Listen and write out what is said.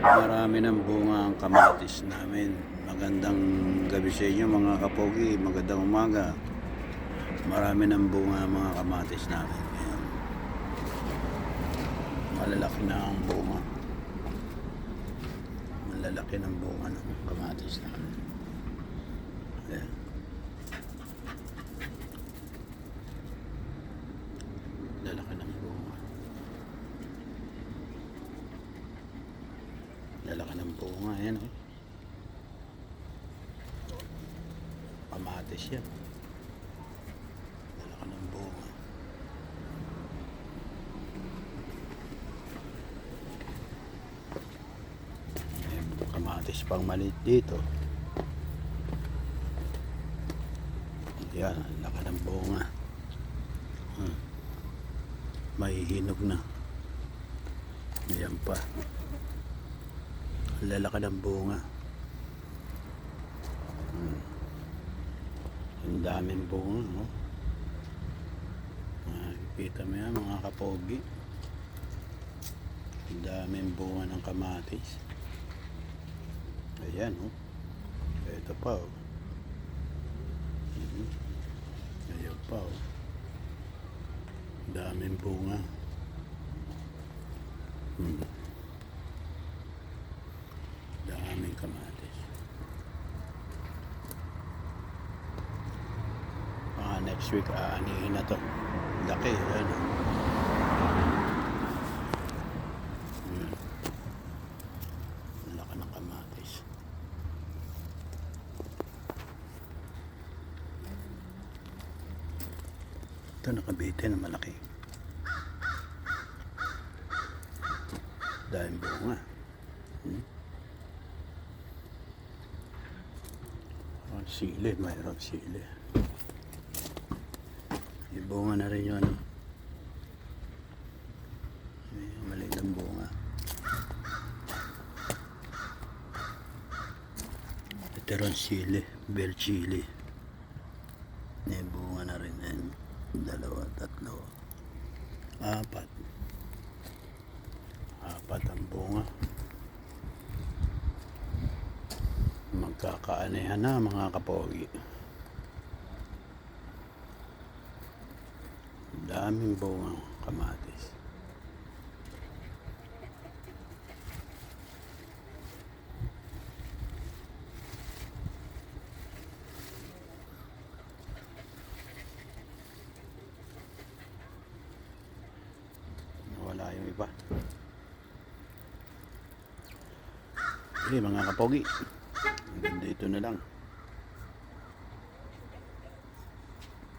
Marami ng bunga ang kamatis namin. Magandang gabi sa inyo mga kapogi. Magandang umaga. Marami ng bunga mga kamatis namin. Ayan. Malalaki na ang bunga. Malalaki ng bunga ng kamatis namin. Ayan. Lalaki ng bunga. Lalaki ng bunga. Ayan o. Kamatis yan. Lalaki ng bunga. May kamatis pang maliit dito. Yan, laki ng bunga. Hmm. Mahihinog na. Ayan pa. Ang lalaki ng bunga. Hmm. Ang daming bunga, no? Makikita mo yan, mga kapogi. Ang daming bunga ng kamatis. Ayan, oh. Ito pa, oh. Mhm. Ayan pa, oh. Ang daming bunga. Hmm. Daming kamatis. Ah, next week, aanihin na to. Laki, ano. Hmm. Laki kamatis. Ito nakabite na malaki. Dahil bunga. Hmm? Sili, mayroong sili. May bunga na rin yun. May maliit ang bunga. Ito rin sili, bell chili. May bunga na rin yan. Dalawa, tatlo. Apat. Apat ang bunga. Magkakaanihan na mga kapogi. Daming bunga kamatis. Wala yung iba. Okay, mga kapogi. Dito na lang.